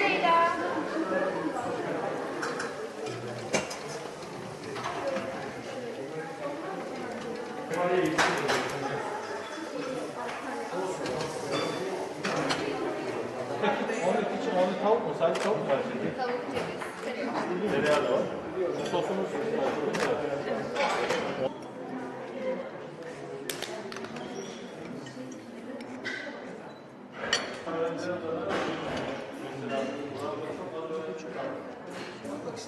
Leyla. Onun için onu tavuk mu? Sadece tavuk mu var şimdi? Tavuk ceviz. tereyağı. Da var. Bu sosumuz Ee,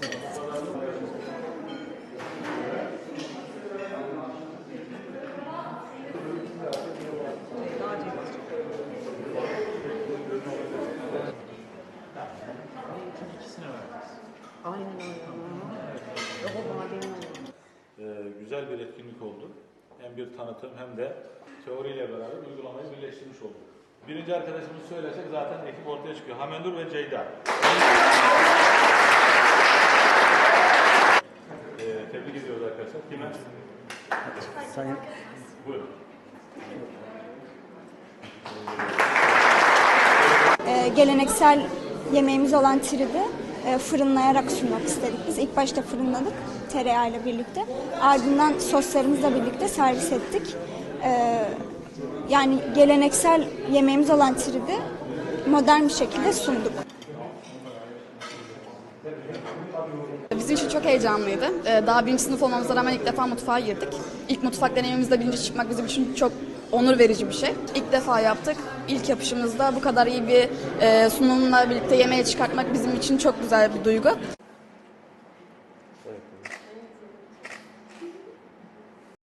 güzel bir etkinlik oldu. Hem bir tanıtım hem de teoriyle beraber uygulamayı birleştirmiş olduk. Birinci arkadaşımız söylesek zaten ekip ortaya çıkıyor. Hamendur ve Ceyda. Sayın. Ee, geleneksel yemeğimiz olan tridi e, fırınlayarak sunmak istedik. Biz ilk başta fırınladık tereyağıyla birlikte. Ardından soslarımızla birlikte servis ettik. Ee, yani geleneksel yemeğimiz olan tridi modern bir şekilde sunduk. Bizim için çok heyecanlıydı. Ee, daha birinci sınıf olmamıza rağmen ilk defa mutfağa girdik. İlk mutfak deneyimimizde birinci çıkmak bizim için çok onur verici bir şey. İlk defa yaptık. İlk yapışımızda bu kadar iyi bir e, sunumla birlikte yemeğe çıkartmak bizim için çok güzel bir duygu. Evet.